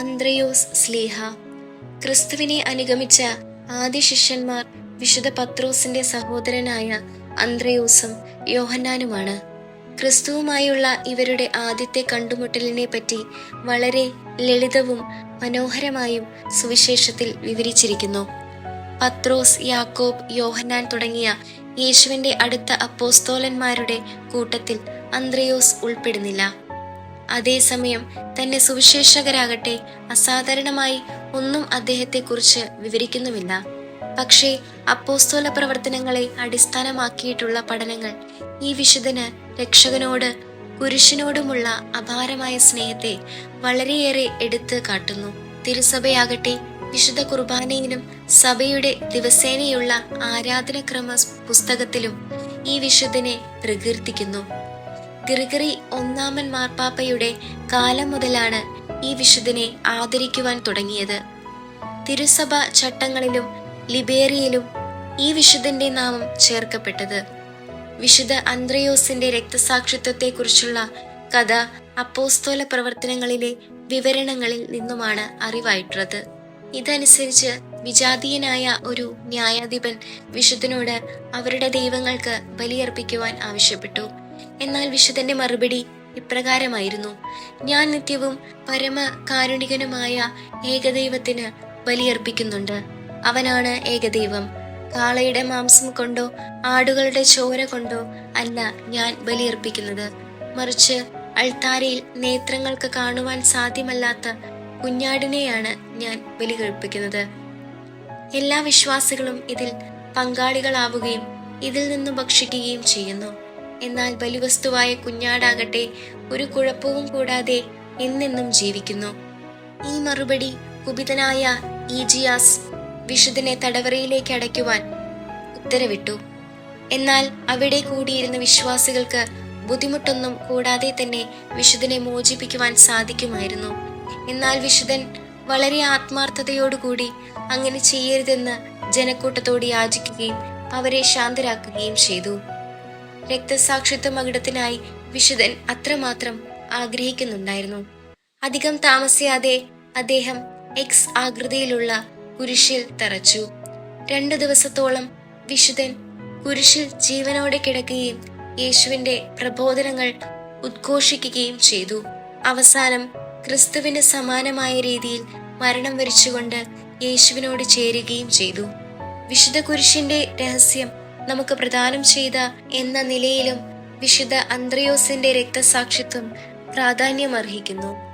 അന്ത്രയോസ് സ്ലീഹ. ക്രിസ്തുവിനെ അനുഗമിച്ച ആദ്യ ശിഷ്യന്മാർ വിശുദ്ധ പത്രോസിന്റെ സഹോദരനായ അന്ത്രയോസും യോഹന്നാനുമാണ്. ക്രിസ്തുവുമായുള്ള ഇവരുടെ ആദ്യത്തെ കണ്ടുമുട്ടലിനെ പറ്റി വളരെ ലളിതവും മനോഹരമായും സുവിശേഷത്തിൽ വിവരിച്ചിരിക്കുന്നു. പത്രോസ് യാക്കോബ് യോഹന്നാൻ തുടങ്ങിയ യേശുവിന്റെ അടുത്ത അപ്പോസ്തോലന്മാരുടെ കൂട്ടത്തിൽ അന്ത്രയോസ് ഉൾപ്പെടുന്നില്ല. അതേസമയം തന്നെ സുവിശേഷകരാകട്ടെ അസാധാരണമായി ഒന്നും അദ്ദേഹത്തെക്കുറിച്ച് വിവരിക്കുന്നുമില്ല. പക്ഷേ അപ്പോസ്തോല പ്രവർത്തനങ്ങളെ അടിസ്ഥാനമാക്കിയിട്ടുള്ള പഠനങ്ങൾ ഈ വിശുദ്ധന് രക്ഷകനോട് കുരിശിനോടുമുള്ള അപാരമായ സ്നേഹത്തെ വളരെയേറെ എടുത്തു കാട്ടുന്നു. തിരുസഭയാകട്ടെ വിശുദ്ധ കുർബാനയിലും സഭയുടെ ദിവസേനയുള്ള ആരാധനക്രമ പുസ്തകത്തിലും ഈ വിശുദ്ധനെ പ്രകീർത്തിക്കുന്നു. ഗിറിഗറി ഒന്നാമൻ മാർപ്പാപ്പയുടെ കാലം മുതലാണ് ഈ വിശുദ്ധനെ ആദരിക്കുവാൻ തുടങ്ങിയത്. തിരുസഭ ചട്ടങ്ങളിലും ലിബേറിയയിലും ഈ വിശുദ്ധന്റെ നാമം ചേർക്കപ്പെട്ടത്. വിശുദ്ധ അന്ത്രയോസിന്റെ രക്തസാക്ഷിത്വത്തെക്കുറിച്ചുള്ള കഥ അപ്പോസ്തോല പ്രവർത്തനങ്ങളിലെ വിവരണങ്ങളിൽ നിന്നുമാണ് അറിവായിട്ടുള്ളത്. ഇതനുസരിച്ച് വിജാതീയനായ ഒരു ന്യായാധിപൻ വിശുദ്ധനോട് അവരുടെ ദൈവങ്ങൾക്ക് ബലിയർപ്പിക്കുവാൻ ആവശ്യപ്പെട്ടു. എന്നാൽ വിശുദ്ധന്റെ മറുപടി ഇപ്രകാരമായിരുന്നു. ഞാൻ നിത്യവും പരമ കാരുണികനുമായ ഏകദൈവത്തിന് ബലിയർപ്പിക്കുന്നുണ്ട്. അവനാണ് ഏകദൈവം. കാളയുടെ മാംസം കൊണ്ടോ ആടുകളുടെ ചോര കൊണ്ടോ അല്ല ഞാൻ ബലിയർപ്പിക്കുന്നത്. മറിച്ച് അൾത്താരയിൽ നേത്രങ്ങൾക്ക് കാണുവാൻ സാധ്യമല്ലാത്ത കുഞ്ഞാടിനെയാണ് ഞാൻ ബലി കഴിപ്പിക്കുന്നത് എല്ലാ വിശ്വാസികളും ഇതിൽ പങ്കാളികളാവുകയും ഇതിൽ നിന്ന് ഭക്ഷിക്കുകയും ചെയ്യുന്നു. എന്നാൽ ബലിവസ്തുവായ കുഞ്ഞാടാകട്ടെ ഒരു കുഴപ്പവും കൂടാതെ എന്നെന്നും ജീവിക്കുന്നു. ഈ മറുപടി കുപിതനായ ഈജിയാസ് വിശുദ്ധനെ തടവറയിലേക്ക് അടയ്ക്കുവാൻ ഉത്തരവിട്ടു. എന്നാൽ അവിടെ കൂടിയിരുന്ന വിശ്വാസികൾക്ക് ബുദ്ധിമുട്ടൊന്നും കൂടാതെ തന്നെ വിശുദ്ധനെ മോചിപ്പിക്കുവാൻ സാധിക്കുമായിരുന്നു. എന്നാൽ വിശുദ്ധൻ വളരെ ആത്മാർത്ഥതയോടുകൂടി അങ്ങനെ ചെയ്യരുതെന്ന് ജനക്കൂട്ടത്തോട് യാചിക്കുകയും അവരെ ശാന്തരാക്കുകയും ചെയ്തു. രക്തസാക്ഷിത്വ മകുടത്തിനായി വിശുദ്ധൻ അത്രമാത്രം ആഗ്രഹിക്കുന്നുണ്ടായിരുന്നു. അധികം താമസിയാതെ അദ്ദേഹം എക്സ് ആകൃതിയിലുള്ള കുരിശിൽ തറച്ചു. രണ്ടു ദിവസത്തോളം വിശുദ്ധൻ കുരിശിൽ ജീവനോടെ കിടക്കുകയും യേശുവിന്റെ പ്രബോധനങ്ങൾ ഉദ്ഘോഷിക്കുകയും ചെയ്തു. അവസാനം ക്രിസ്തുവിന് സമാനമായ രീതിയിൽ മരണം വരിച്ചുകൊണ്ട് യേശുവിനോട് ചേരുകയും ചെയ്തു. വിശുദ്ധ കുരിശിന്റെ രഹസ്യം നമുക്ക് പ്രദാനം ചെയ്ത എന്ന നിലയിലും വിശുദ്ധ അന്ത്രയോസിന്റെ രക്തസാക്ഷിത്വം പ്രാധാന്യമർഹിക്കുന്നു.